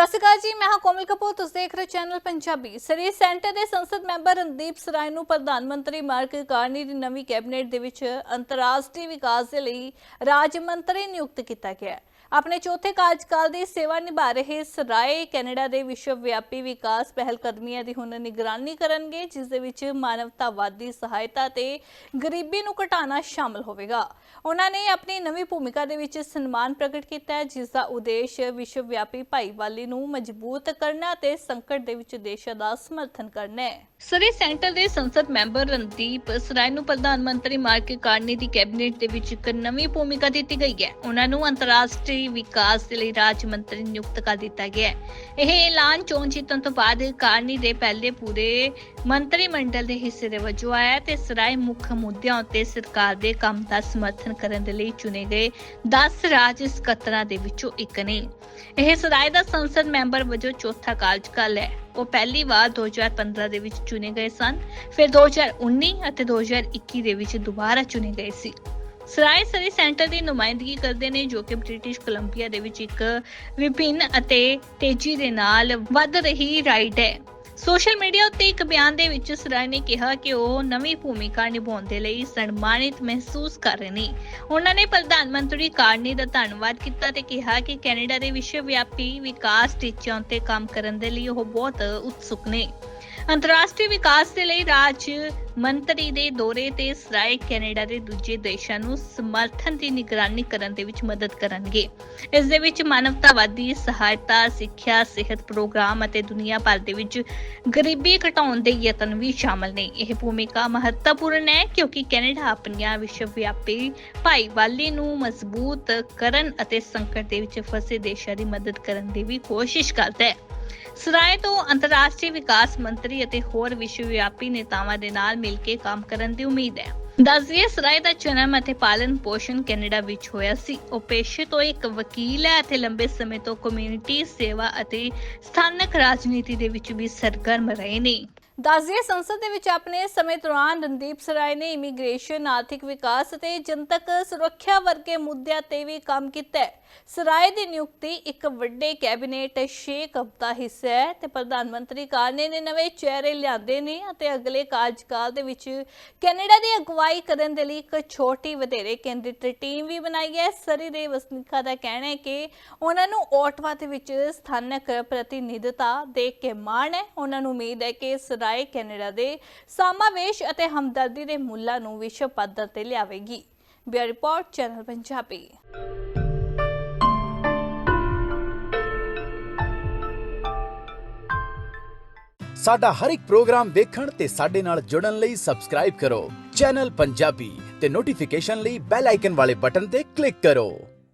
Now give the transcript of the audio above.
ਸਤਿ ਸ਼੍ਰੀ ਅਕਾਲ ਜੀ, ਮੈਂ ਹਾਂ ਕੋਮਲ ਕਪੂਰ, ਤੁਸੀਂ ਦੇਖ ਰਹੇ ਹੋ ਚੈਨਲ ਪੰਜਾਬੀ। ਸਰੀ ਸੈਂਟਰ ਦੇ ਸੰਸਦ ਮੈਂਬਰ ਰਣਦੀਪ ਸਰਾਏ ਨੂੰ ਪ੍ਰਧਾਨ ਮੰਤਰੀ ਮਾਰਕ ਕਾਰਨੀ ਦੀ ਨਵੀਂ ਕੈਬਨਿਟ ਦੇ ਵਿੱਚ ਅੰਤਰਰਾਸ਼ਟਰੀ ਵਿਕਾਸ ਦੇ ਲਈ ਰਾਜ ਮੰਤਰੀ ਨਿਯੁਕਤ ਕੀਤਾ ਗਿਆ ਹੈ। ਆਪਣੇ ਚੌਥੇ ਕਾਰਜਕਾਲ ਦੀ ਸੇਵਾ ਨਿਭਾ ਰਹੇ ਸਰਾਏ ਕੈਨੇਡਾ ਦੇ ਵਿਸ਼ਵ ਵਿਆਪੀ ਵਿਕਾਸ ਪਹਿਲ ਕਦਮੀਆਂ ਦੀ ਹੁਣ ਨਿਗਰਾਨੀ ਕਰਨਗੇ, ਜਿਸ ਦੇ ਵਿੱਚ ਮਾਨਵਤਾਵਾਦੀ ਸਹਾਇਤਾ ਤੇ ਗਰੀਬੀ ਨੂੰ ਘਟਾਉਣਾ ਸ਼ਾਮਲ ਹੋਵੇਗਾ। ਉਹਨਾਂ ਨੇ ਆਪਣੀ ਨਵੀਂ ਭੂਮਿਕਾ ਦੇ ਵਿੱਚ ਸਨਮਾਨ ਪ੍ਰਗਟ ਕੀਤਾ ਹੈ, ਜਿਸ ਦਾ ਉਦੇਸ਼ ਵਿਸ਼ਵ ਵਿਆਪੀ ਭਾਈਵਾਲੀ ਨੂੰ ਮਜ਼ਬੂਤ ਕਰਨਾ ਤੇ ਸੰਕਟ ਦੇ ਵਿੱਚ ਦੇਸ਼ਾਂ ਦਾ ਸਮਰਥਨ ਕਰਨਾ ਹੈ। ਸਰੀ ਸੈਂਟਰ ਦੇ ਸੰਸਦ ਮੈਂਬਰ ਰਣਦੀਪ ਸਰਾਏ ਨੂੰ ਪ੍ਰਧਾਨ ਮੰਤਰੀ ਮਾਰਕ ਕਾਰਨੀ ਦੀ ਕੈਬਨਿਟ ਦੇ ਵਿੱਚ ਇੱਕ ਨਵੀਂ ਭੂਮਿਕਾ ਦਿੱਤੀ ਗਈ ਹੈ। ਉਹਨਾਂ ਨੂੰ ਅੰਤਰਰਾਸ਼ਟਰੀ ਵਿਕਾਸ ਦੇ ਲਈ ਰਾਜ ਮੰਤਰੀ ਨਿਯੁਕਤ ਕਰ ਦਿੱਤਾ ਗਿਆ ਹੈ। ਇਹ ਐਲਾਨ ਚੋਣ ਜਿੱਤਣ ਤੋਂ ਬਾਅਦ ਕਾਰਨੀ ਦੇ ਪਹਿਲੇ ਪੂਰੇ ਮੰਤਰੀ ਮੰਡਲ ਦੇ ਹਿੱਸੇ ਦੇ ਵਜੋਂ ਆਇਆ ਤੇ ਸਰਾਏ ਮੁੱਖ ਮੁੱਦਿਆਂ ਉੱਤੇ ਸਰਕਾਰ ਦੇ ਕੰਮ ਦਾ ਸਮਰਥਨ ਕਰਨ ਦੇ ਲਈ ਚੁਣੇ ਗਏ 10 ਰਾਜ ਸਕੱਤਰਾਂ ਦੇ ਵਿੱਚੋਂ ਇੱਕ ਨੇ। ਇਹ ਸਰਾਏ ਦਾ ਸੰਸਦ ਮੈਂਬਰ ਵਜੋਂ ਚੌਥਾ ਕਾਰਜਕਾਲ ਹੈ। ਉਹ ਪਹਿਲੀ ਵਾਰ 2015 ਦੇ ਵਿੱਚ ਚੁਣੇ ਗਏ ਸਨ। ਫਿਰ 2019 ਅਤੇ 2021 ਦੇ ਵਿੱਚ ਦੁਬਾਰਾ ਚੁਣੇ ਗਏ ਸੀ। ਸਰਾਏ ਸਰੀ ਸੈਂਟਰ ਦੀ ਨੁਮਾਇੰਦਗੀ ਕਰਦੇ ਨੇ ਜੋ ਕਿ ਬ੍ਰਿਟਿਸ਼ ਕੋਲੰਬੀਆ ਦੇ ਵਿੱਚ ਇੱਕ ਵਿਭਿੰਨ ਅਤੇ ਤੇਜ਼ੀ ਦੇ ਨਾਲ ਵੱਧ ਰਹੀ ਰਾਈਡ ਹੈ। ਸੋਸ਼ਲ ਮੀਡੀਆ ਉੱਤੇ ਇੱਕ ਬਿਆਨ ਦੇ ਵਿੱਚ ਸਰਾਏ ਨੇ ਕਿਹਾ ਕਿ ਉਹ ਨਵੀਂ ਭੂਮਿਕਾ ਨਿਭਾਉਣ ਦੇ ਲਈ ਸਨਮਾਨਿਤ ਮਹਿਸੂਸ ਕਰ ਰਹੇ ਨੇ। ਉਹਨਾਂ ਨੇ ਪ੍ਰਧਾਨ ਮੰਤਰੀ ਕਾਰਨੀ ਦਾ ਧੰਨਵਾਦ ਕੀਤਾ ਤੇ ਕਿਹਾ ਕਿ ਕੈਨੇਡਾ ਦੇ ਵਿਸ਼ਵ ਵਿਆਪੀ ਵਿਕਾਸ ਟੀਚਿਆਂ ਉੱਤੇ ਕੰਮ ਕਰਨ ਦੇ ਲਈ ਉਹ ਬਹੁਤ ਉਤਸੁਕ ਨੇ। ਅੰਤਰਰਾਸ਼ਟਰੀ ਵਿਕਾਸ ਦੇ ਲਈ ਰਾਜ ਮੰਤਰੀ ਦੇ ਦੌਰੇ ਤੇ ਸਰਾਏ ਕੈਨੇਡਾ ਦੇ ਦੂਜੇ ਦੇਸ਼ਾਂ ਨੂੰ ਸਮਰਥਨ ਦੀ ਨਿਗਰਾਨੀ ਕਰਨ ਦੇ ਵਿੱਚ ਮਦਦ ਕਰਨਗੇ। ਇਸ ਦੇ ਵਿੱਚ ਮਾਨਵਤਾਵਾਦੀ ਸਹਾਇਤਾ, ਸਿੱਖਿਆ, ਸਿਹਤ ਪ੍ਰੋਗਰਾਮ ਅਤੇ ਦੁਨੀਆ ਭਰ ਦੇ ਵਿੱਚ ਗਰੀਬੀ ਘਟਾਉਣ ਦੇ ਯਤਨ ਵੀ ਸ਼ਾਮਲ ਨੇ। ਇਹ ਭੂਮਿਕਾ ਮਹੱਤਵਪੂਰਨ ਹੈ ਕਿਉਂਕਿ ਕੈਨੇਡਾ ਆਪਣੀਆਂ ਵਿਸ਼ਵ ਵਿਆਪੀ ਭਾਈਵਾਲੀ ਨੂੰ ਮਜ਼ਬੂਤ ਕਰਨ ਅਤੇ ਸੰਕਟ ਦੇ ਵਿੱਚ ਫਸੇ ਦੇਸ਼ਾਂ ਦੀ ਮਦਦ ਕਰਨ ਦੀ ਵੀ ਕੋਸ਼ਿਸ਼ ਕਰਦਾ ਹੈ। ਸਰਾਏ ਤੋਂ ਅੰਤਰਰਾਸ਼ਟਰੀ ਵਿਕਾਸ ਮੰਤਰੀ ਅਤੇ ਹੋਰ ਵਿਸ਼ਵ ਵਿਆਪੀ ਨੇਤਾਵਾਂ ਦੇ ਨਾਲ ਮਿਲ ਕੇ ਕੰਮ ਕਰਨ ਦੀ ਉਮੀਦ ਹੈ। ਦੱਸਦੀਏ, ਸਰਾਏ ਦਾ ਜਨਮ ਅਤੇ ਪਾਲਣ ਪੋਸ਼ਣ ਕੈਨੇਡਾ ਵਿੱਚ ਹੋਇਆ ਸੀ। ਉਹ ਪੇਸ਼ੇ ਤੋਂ ਇੱਕ ਵਕੀਲ ਹੈ ਅਤੇ ਲੰਬੇ ਸਮੇਂ ਤੋਂ ਕਮਿਊਨਿਟੀ ਸੇਵਾ ਅਤੇ ਸਥਾਨਕ ਰਾਜਨੀਤੀ ਦੇ ਵਿੱਚ ਵੀ ਸਰਗਰਮ ਰਹੇ ਨੇ। ਦੱਸਦੀਏ ਸੰਸਦ ਦੇ ਵਿੱਚ ਆਪਣੇ ਸਮੇਂ ਦੌਰਾਨ ਰਣਦੀਪ ਸਰਾਏ ਨੇ ਇਮੀਗ੍ਰੇਸ਼ਨ, ਆਰਥਿਕ ਵਿਕਾਸ ਅਤੇ ਜਨਤਕ ਸੁਰੱਖਿਆ ਵਰਗੇ ਮੁੱਦਿਆਂ ਤੇ ਵੀ ਕੰਮ ਕੀਤਾ ਹੈ। ਸਰਾਏ ਦੀ ਨਿਯੁਕਤੀ ਇੱਕ ਵੱਡੇ ਕੈਬਨਿਟ ਸ਼ੇਕ ਦਾ ਹਿੱਸਾ ਹੈ ਤੇ ਪ੍ਰਧਾਨ ਮੰਤਰੀ ਕਾਰਨੇ ਨੇ ਨਵੇਂ ਚਿਹਰੇ ਲਿਆਂਦੇ ਨੇ ਅਤੇ ਅਗਲੇ ਕਾਰਜਕਾਲ ਦੇ ਵਿੱਚ ਕੈਨੇਡਾ ਦੀ ਅਗਵਾਈ ਕਰਨ ਦੇ ਲਈ ਇੱਕ ਛੋਟੀ ਵਧੇਰੇ ਕੇਂਦਰਿਤ ਟੀਮ ਵੀ ਬਣਾਈ ਹੈ। ਸਰੀ ਦੇ ਵਸਨੀਕਾਂ ਦਾ ਕਹਿਣਾ ਹੈ ਕਿ ਉਹਨਾਂ ਨੂੰ ਓਟਵਾ ਦੇ ਵਿੱਚ ਸਥਾਨਕ ਪ੍ਰਤੀਨਿਧਤਾ ਦੇ ਕੇ ਮਾਣ ਹੈ। ਉਹਨਾਂ ਨੂੰ ਉਮੀਦ ਹੈ ਕਿ ਸਰਾਏ ਕੈਨੇਡਾ ਦੇ ਸਮਾਵੇਸ਼ ਅਤੇ ਹਮਦਰਦੀ ਦੇ ਮੁੱਲਾਂ ਨੂੰ ਵਿਸ਼ਵ ਪੱਧਰ ਤੇ ਲਿਆਵੇਗੀ। Bureau report, channel Punjabi. ਸਾਡਾ ਹਰ ਇੱਕ ਪ੍ਰੋਗਰਾਮ ਦੇਖਣ ਤੇ ਸਾਡੇ ਨਾਲ ਜੁੜਨ ਲਈ ਸਬਸਕ੍ਰਾਈਬ ਕਰੋ। ਚੈਨਲ ਪੰਜਾਬੀ ਤੇ ਨੋਟੀਫਿਕੇਸ਼ਨ ਲਈ ਬੈਲ ਆਈਕਨ ਵਾਲੇ ਬਟਨ ਤੇ ਕਲਿੱਕ ਕਰੋ।